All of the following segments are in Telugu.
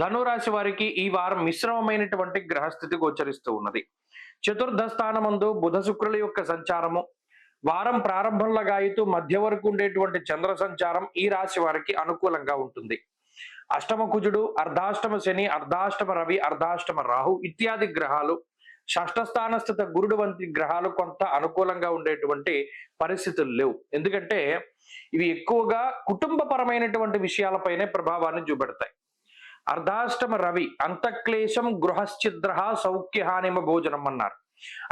ధనురాశి వారికి ఈ వారం మిశ్రమమైనటువంటి గ్రహస్థితి గోచరిస్తూ ఉన్నది. చతుర్థ స్థానమందు బుధ శుక్రుల యొక్క సంచారము. వారం ప్రారంభంలో గాయతూ మధ్య వరకు ఉండేటువంటి చంద్ర సంచారం ఈ రాశి వారికి అనుకూలంగా ఉంటుంది. అష్టమ కుజుడు అర్ధాష్టమ శని అర్ధాష్టమ రవి అర్ధాష్టమ రాహు ఇత్యాది గ్రహాలు షష్ఠస్థానస్థిత గురుడు వంటి గ్రహాలు కొంత అనుకూలంగా ఉండేటువంటి పరిస్థితులు లేవు. ఎందుకంటే ఇవి ఎక్కువగా కుటుంబపరమైనటువంటి విషయాలపైనే ప్రభావాన్ని చూపెడతాయి. అర్ధాష్టమ రవి అంతక్లేశం గృహశ్చిద్ర సౌఖ్యహానిమ భోజనం అన్నారు.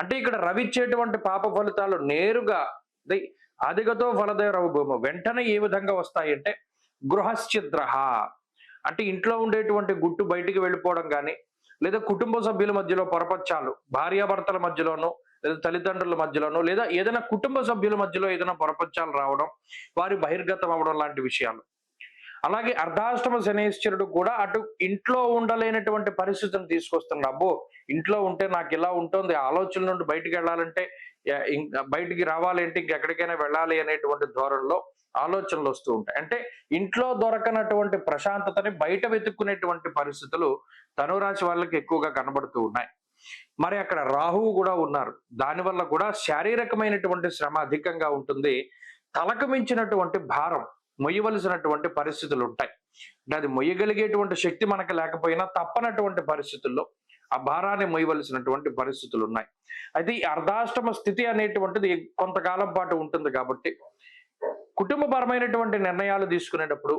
అంటే ఇక్కడ రవి ఇచ్చేటువంటి పాప ఫలితాలు నేరుగా అధిగతో ఫలదే రవు వెంటనే ఏ విధంగా వస్తాయి అంటే గృహశ్చిద్ర అంటే ఇంట్లో ఉండేటువంటి గుట్టు బయటికి వెళ్ళిపోవడం కానీ లేదా కుటుంబ సభ్యుల మధ్యలో పొరపచ్చాలు భార్యాభర్తల మధ్యలోనూ లేదా తల్లిదండ్రుల మధ్యలోనూ లేదా ఏదైనా కుటుంబ సభ్యుల మధ్యలో ఏదైనా పొరపచ్చాలు రావడం వారి బహిర్గతం అవ్వడం లాంటి విషయాలు. అలాగే అర్ధాష్టమ శనేశ్వరుడు కూడా అటు ఇంట్లో ఉండలేనటువంటి పరిస్థితిని తీసుకొస్తున్నాడు. అబ్బో ఇంట్లో ఉంటే నాకు ఇలా ఉంటుంది ఆలోచన నుండి బయటికి వెళ్ళాలంటే బయటికి రావాలి అంటే ఇంకెక్కడికైనా వెళ్ళాలి అనేటువంటి ధోరణిలో ఆలోచనలు వస్తూ ఉంటాయి. అంటే ఇంట్లో దొరకనటువంటి ప్రశాంతతని బయట వెతుక్కునేటువంటి పరిస్థితులు ధనురాశి వాళ్ళకి ఎక్కువగా కనబడుతూ ఉన్నాయి. మరి అక్కడ రాహువు కూడా ఉన్నారు. దానివల్ల కూడా శారీరకమైనటువంటి శ్రమ అధికంగా ఉంటుంది. తలకు మించినటువంటి భారం మొయ్యవలసినటువంటి పరిస్థితులు ఉంటాయి అంటే అది మొయ్యగలిగేటువంటి శక్తి మనకు లేకపోయినా తప్పనటువంటి పరిస్థితుల్లో ఆ భారాన్ని మొయ్యవలసినటువంటి పరిస్థితులు ఉన్నాయి అయితే ఈ అర్ధాష్టమ స్థితి అనేటువంటిది కొంతకాలం పాటు ఉంటుంది కాబట్టి కుటుంబపరమైనటువంటి నిర్ణయాలు తీసుకునేటప్పుడు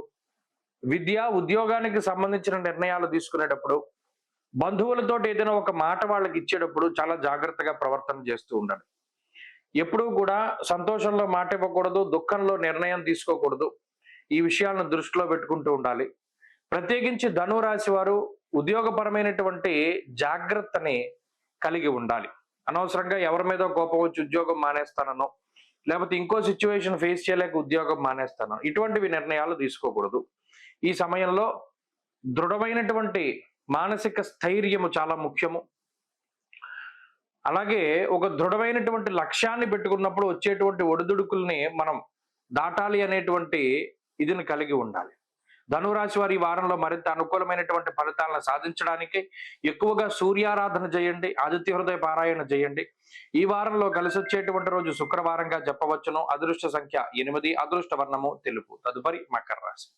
విద్య ఉద్యోగానికి సంబంధించిన నిర్ణయాలు తీసుకునేటప్పుడు బంధువులతో ఏదైనా ఒక మాట వాళ్ళకి ఇచ్చేటప్పుడు చాలా జాగ్రత్తగా ప్రవర్తన చేస్తూ ఉండాలి. ఎప్పుడూ కూడా సంతోషంలో మాట ఇవ్వకూడదు దుఃఖంలో నిర్ణయం తీసుకోకూడదు. ఈ విషయాలను దృష్టిలో పెట్టుకుంటూ ఉండాలి. ప్రత్యేకించి ధనురాశి వారు ఉద్యోగపరమైనటువంటి జాగ్రత్తని కలిగి ఉండాలి. అనవసరంగా ఎవరి మీద కోపం వచ్చి ఉద్యోగం మానేస్తానో లేకపోతే ఇంకో సిచ్యువేషన్ ఫేస్ చేయలేక ఉద్యోగం మానేస్తాను ఇటువంటివి నిర్ణయాలు తీసుకోకూడదు. ఈ సమయంలో దృఢమైనటువంటి మానసిక స్థైర్యము చాలా ముఖ్యము. అలాగే ఒక దృఢమైనటువంటి లక్ష్యాన్ని పెట్టుకున్నప్పుడు వచ్చేటువంటి ఒడిదుడుకుల్ని మనం దాటాలి అనేటువంటి ఇదిని కలిగి ఉండాలి. ధనురాశి వారి ఈ వారంలో మరింత అనుకూలమైనటువంటి ఫలితాలను సాధించడానికి ఎక్కువగా సూర్యారాధన చేయండి ఆదిత్య హృదయ పారాయణ చేయండి. ఈ వారంలో కలిసి వచ్చేటువంటి రోజు శుక్రవారంగా చెప్పవచ్చును అదృష్ట సంఖ్య ఎనిమిది అదృష్ట వర్ణము తెలుపు. తదుపరి మకర రాశి.